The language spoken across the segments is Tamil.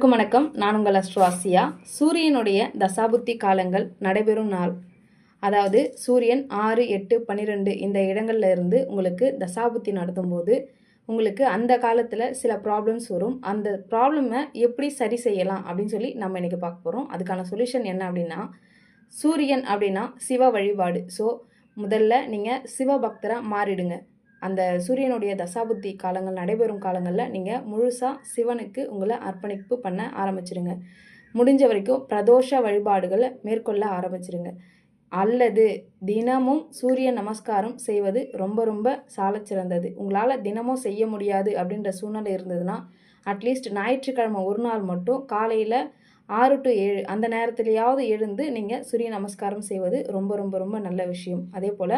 வணக்கம் வணக்கம். நான் உங்கள் அஸ்ட்ராசியா சூரியனுடைய தசாபுத்தி காலங்கள் நடைபெறும் நாள். அதாவது சூரியன் ஆறு எட்டு பன்னிரெண்டு இந்த இடங்கள்ல இருந்து உங்களுக்கு தசாபுத்தி நடத்தும் போது உங்களுக்கு அந்த காலத்தில் சில ப்ராப்ளம்ஸ் வரும். அந்த ப்ராப்ளமை எப்படி சரி செய்யலாம் அப்படின்னு சொல்லி நம்ம இன்றைக்கி பார்க்க போகிறோம் அதுக்கான சொல்யூஷன் என்ன அப்படின்னா சூரியன் அப்படின்னா சிவ வழிபாடு. ஸோ முதல்ல நீங்கள் சிவபக்தராக மாறிடுங்க. அந்த சூரியனுடைய தசாபுத்தி காலங்கள் நடைபெறும் காலங்களில் நீங்கள் முழுசாக சிவனுக்கு உங்களை அர்ப்பணிப்பு பண்ண ஆரம்பிச்சிடுங்க முடிஞ்ச வரைக்கும் பிரதோஷ வழிபாடுகளை மேற்கொள்ள ஆரம்பிச்சிருங்க. அல்லது தினமும் சூரிய நமஸ்காரம் செய்வது ரொம்ப ரொம்ப சால சிறந்தது. உங்களால் தினமும் செய்ய முடியாது அப்படின்ற சூழ்நிலை இருந்ததுன்னா அட்லீஸ்ட் ஞாயிற்றுக்கிழமை ஒரு நாள் மட்டும் காலையில் ஆறு டு ஏழு அந்த நேரத்துலையாவது எழுந்து நீங்கள் சூரிய நமஸ்காரம் செய்வது ரொம்ப ரொம்ப ரொம்ப நல்ல விஷயம். அதே போல்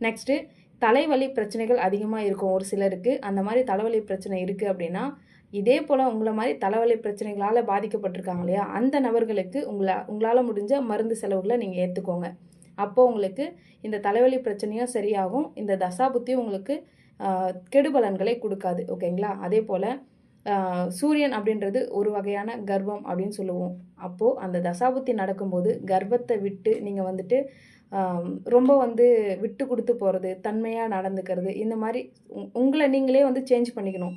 நெக்ஸ்ட்டு தலைவலி பிரச்சனைகள் அதிகமாக இருக்கும் ஒரு சிலருக்கு. அந்த மாதிரி தலைவலி பிரச்சனை இருக்குது அப்படின்னா இதே போல் உங்களை மாதிரி தலைவலி பிரச்சனைகளால் பாதிக்கப்பட்டிருக்காங்க இல்லையா? அந்த நபர்களுக்கு உங்களை உங்களால் முடிஞ்ச மருந்து செலவுகளை நீங்கள் ஏற்றுக்கோங்க அப்போ உங்களுக்கு இந்த தலைவலி பிரச்சனையும் சரியாகும். இந்த தசாபுத்தியும் உங்களுக்கு கெடுபலன்களை கொடுக்காது. ஓகேங்களா? அதே போல் சூரியன் அப்படின்றது ஒரு வகையான கர்வம் அப்படின்னு சொல்லுவோம். அப்போது அந்த தசாபுத்தி நடக்கும்போது கர்வத்தை விட்டு நீங்கள் வந்துட்டு ரொம்ப வந்து விட்டு கொடுத்து போகிறது தன்மையாக நடந்துக்கிறது இந்த மாதிரி உங்- உங்களை நீங்களே வந்து சேஞ்ச் பண்ணிக்கணும்.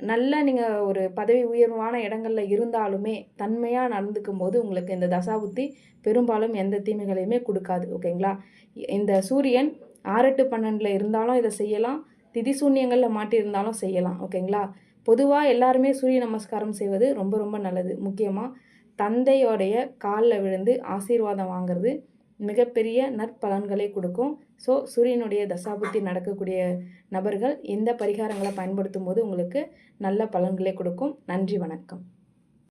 நல்லா நீங்கள் ஒரு பதவி உயர்வான இடங்களில் இருந்தாலுமே தன்மையாக நடந்துக்கும் போது உங்களுக்கு இந்த தசாபுத்தி பெரும்பாலும் எந்த தீமைகளையுமே கொடுக்காது ஓகேங்களா? இந்த சூரியன் ஆறு எட்டு பன்னெண்டில் இருந்தாலும் இதை செய்யலாம் திதி சூன்யங்களில் மாட்டியிருந்தாலும் செய்யலாம் ஓகேங்களா? பொதுவாக எல்லாருமே சூரிய நமஸ்காரம் செய்வது ரொம்ப ரொம்ப நல்லது. முக்கியமாக தந்தையோடைய காலில் விழுந்து ஆசீர்வாதம் வாங்குறது மிகப்பெரிய நற்பலன்களை கொடுக்கும். ஸோ சூரியனுடைய தசாபுத்தி நடக்கக்கூடிய நபர்கள் இந்த பரிகாரங்களை பயன்படுத்தும் போது உங்களுக்கு நல்ல பலன்களை கொடுக்கும். நன்றி வணக்கம்.